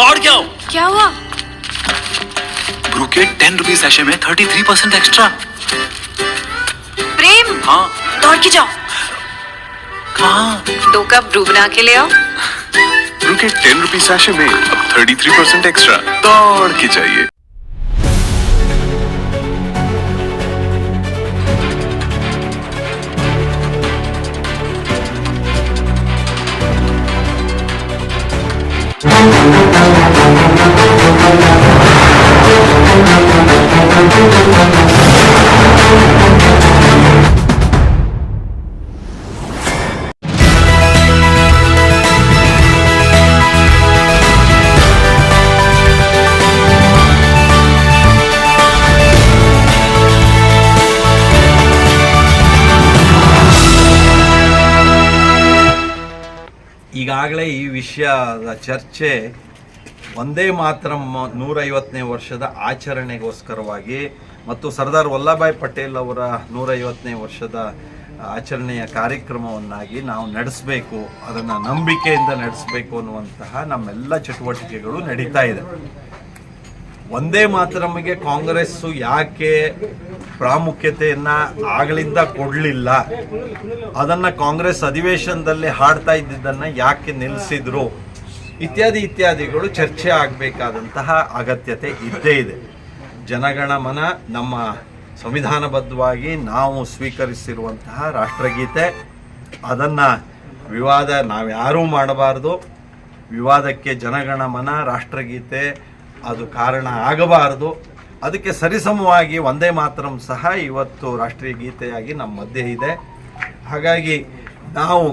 दौड़ क्या हो? क्या हुआ? ब्रू के टेन रुपीज़ सैशे में thirty three percent extra Prem? हाँ। दौड़ के जाओ कहा? दो कप ब्रू बना के ले आओ। ब्रू के टेन रुपीज़ ऐसे में अब थर्टी थ्री परसेंट एक्स्ट्रा दौड़ के चाहिए ಈಗಾಗಲೇ ಈ ವಿಷಯದ ಚರ್ಚೆ ಒಂದೇ ಮಾತ್ರ ನೂರೈವತ್ತನೇ ವರ್ಷದ ಆಚರಣೆಗೋಸ್ಕರವಾಗಿ ಮತ್ತು ಸರ್ದಾರ್ ವಲ್ಲಭಾಯ್ ಪಟೇಲ್ ಅವರ ನೂರೈವತ್ತನೇ ವರ್ಷದ ಆಚರಣೆಯ ಕಾರ್ಯಕ್ರಮವನ್ನಾಗಿ ನಾವು ನಡೆಸಬೇಕು, ಅದನ್ನು ನಂಬಿಕೆಯಿಂದ ನಡೆಸಬೇಕು ಅನ್ನುವಂತಹ ನಮ್ಮೆಲ್ಲ ಚಟುವಟಿಕೆಗಳು ನಡೀತಾ ಇದೆ. ಒಂದೇ ಮಾತರಮ್ಮಿಗೆ ಕಾಂಗ್ರೆಸ್ಸು ಯಾಕೆ ಪ್ರಾಮುಖ್ಯತೆಯನ್ನ ಆಗಲಿಂದ ಕೊಡಲಿಲ್ಲ. ಅದನ್ನ ಕಾಂಗ್ರೆಸ್ ಅಧಿವೇಶನದಲ್ಲಿ ಹಾಡ್ತಾ ಇದ್ದಿದ್ದನ್ನ ಯಾಕೆ ನಿಲ್ಲಿಸಿದ್ರು ಇತ್ಯಾದಿ ಇತ್ಯಾದಿಗಳು ಚರ್ಚೆ ಆಗಬೇಕಾದಂತಹ ಅಗತ್ಯತೆ ಇದ್ದೇ ಇದೆ. ಜನಗಣ ಮನ, ನಮ್ಮ ಸಂವಿಧಾನಬದ್ಧವಾಗಿ ನಾವು ಸ್ವೀಕರಿಸಿರುವಂತಹ ರಾಷ್ಟ್ರಗೀತೆ, ಅದನ್ನು ವಿವಾದ ನಾವ್ಯಾರೂ ಮಾಡಬಾರ್ದು. ವಿವಾದಕ್ಕೆ ಜನಗಣ ಮನ, ರಾಷ್ಟ್ರಗೀತೆ, ಅದು ಕಾರಣ ಆಗಬಾರದು. ಅದಕ್ಕೆ ಸರಿಸಮವಾಗಿ ಒಂದೇ ಮಾತರಂ ಸಹ ಇವತ್ತು ರಾಷ್ಟ್ರೀಯ ಗೀತೆಯಾಗಿ ನಮ್ಮ ಮಧ್ಯೆ ಇದೆ. ಹಾಗಾಗಿ ನಾವು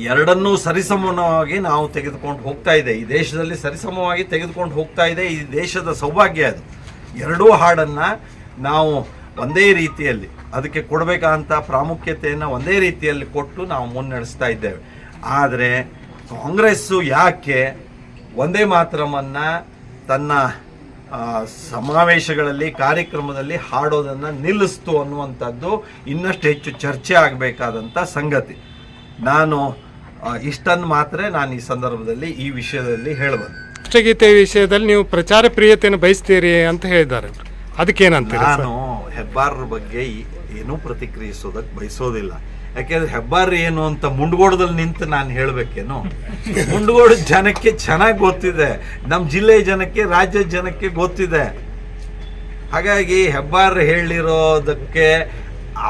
ಎರಡನ್ನೂ ಸರಿಸಮವಾಗಿ ನಾವು ತೆಗೆದುಕೊಂಡು ಹೋಗ್ತಾ ಇದೆ. ಈ ದೇಶದಲ್ಲಿ ಸರಿಸಮವಾಗಿ ತೆಗೆದುಕೊಂಡು ಹೋಗ್ತಾ ಇದೆ. ಈ ದೇಶದ ಸೌಭಾಗ್ಯ ಅದು. ಎರಡೂ ಹಾಡನ್ನು ನಾವು ಒಂದೇ ರೀತಿಯಲ್ಲಿ ಅದಕ್ಕೆ ಕೊಡಬೇಕಂತ ಪ್ರಾಮುಖ್ಯತೆಯನ್ನು ಒಂದೇ ರೀತಿಯಲ್ಲಿ ಕೊಟ್ಟು ನಾವು ಮುನ್ನಡೆಸ್ತಾ ಇದ್ದೇವೆ. ಆದರೆ ಕಾಂಗ್ರೆಸ್ಸು ಯಾಕೆ ಒಂದೇ ಮಾತ್ರವನ್ನು ತನ್ನ ಸಮಾವೇಶಗಳಲ್ಲಿ ಕಾರ್ಯಕ್ರಮದಲ್ಲಿ ಹಾಡೋದನ್ನು ನಿಲ್ಲಿಸ್ತು ಅನ್ನುವಂಥದ್ದು ಇನ್ನಷ್ಟು ಹೆಚ್ಚು ಚರ್ಚೆ ಆಗಬೇಕಾದಂಥ ಸಂಗತಿ. ನಾನು ಇಷ್ಟನ್ನು ಮಾತ್ರ ನಾನು ಈ ಸಂದರ್ಭದಲ್ಲಿ ಈ ವಿಷಯದಲ್ಲಿ ಹೇಳಬಲ್ಲೆ ರಾಷ್ಟ್ರಗೀತೆ ವಿಷಯದಲ್ಲಿ ನೀವು ಪ್ರಚಾರ ಪ್ರಿಯತೆಯನ್ನು ಬಯಸ್ತೀರಿ ಅಂತ ಹೇಳಿದ್ದಾರೆ ಅದಕ್ಕೇನಂತ? ನಾನು ಹೆಬ್ಬಾರರ ಬಗ್ಗೆ ಏನೂ ಪ್ರತಿಕ್ರಿಯಿಸೋದಕ್ಕೆ ಬಯಸೋದಿಲ್ಲ. ಯಾಕೆಂದ್ರೆ ಹೆಬ್ಬಾರಿ ಏನು ಅಂತ ಮುಂಡಗೋಡದಲ್ಲಿ ನಿಂತು ನಾನು ಹೇಳಬೇಕೇನು? ಮುಂಡಗೋಡ ಜನಕ್ಕೆ ಚೆನ್ನಾಗಿ ಗೊತ್ತಿದೆ. ನಮ್ಮ ಜಿಲ್ಲೆಯ ಜನಕ್ಕೆ ರಾಜ್ಯದ ಜನಕ್ಕೆ ಗೊತ್ತಿದೆ. ಹಾಗಾಗಿ ಹೆಬ್ಬಾರ್ ಹೇಳಿರೋದಕ್ಕೆ,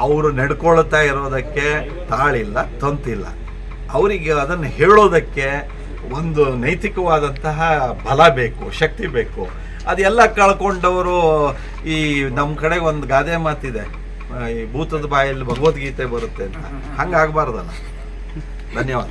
ಅವರು ನಡ್ಕೊಳ್ತಾ ಇರೋದಕ್ಕೆ ತಾಳಿಲ್ಲ, ತಂತಿಲ್ಲ. ಅವರಿಗೆ ಅದನ್ನು ಹೇಳೋದಕ್ಕೆ ಒಂದು ನೈತಿಕವಾದಂತಹ ಬಲ ಬೇಕು, ಶಕ್ತಿ ಬೇಕು. ಅದೆಲ್ಲ ಕಳ್ಕೊಂಡವರು ಈ ನಮ್ಮ ಕಡೆ ಒಂದು ಗಾದೆ ಮಾತಿದೆ. ಈ ಭೂತದ ಬಾಯಲ್ಲಿ ಭಗವದ್ಗೀತೆ ಬರುತ್ತೆ ಅಂತ. ಹಂಗಾಗಬಾರ್ದಲ್ಲ. ಧನ್ಯವಾದ.